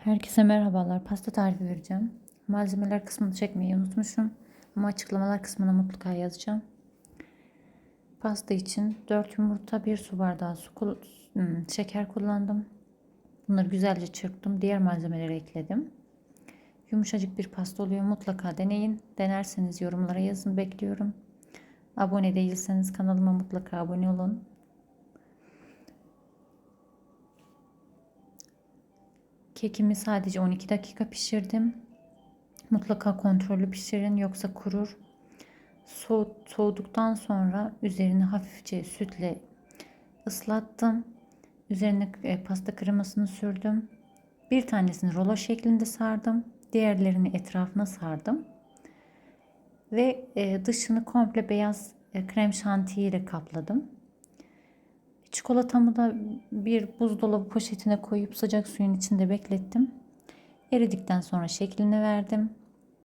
Herkese merhabalar. Pasta tarifi vereceğim. Malzemeler kısmını çekmeyi unutmuşum. Ama açıklamalar kısmına mutlaka yazacağım. Pasta için 4 yumurta, 1 su bardağı su, hmm, şeker kullandım. Bunları güzelce çırptım. Diğer malzemeleri ekledim. Yumuşacık bir pasta oluyor. Mutlaka deneyin. Denerseniz yorumlara yazın. Bekliyorum. Abone değilseniz kanalıma mutlaka abone olun. Kekimi sadece 12 dakika pişirdim. Mutlaka kontrollü pişirin yoksa kurur. Soğuduktan sonra üzerine hafifçe sütle ıslattım. Üzerine e, pasta kremasını sürdüm. Bir tanesini rulo şeklinde sardım. Diğerlerini etrafına sardım. Ve e, dışını komple beyaz e, krem şantiyi ile kapladım. Çikolatamı da bir buzdolabı poşetine koyup sıcak suyun içinde beklettim. Eridikten sonra şeklini verdim.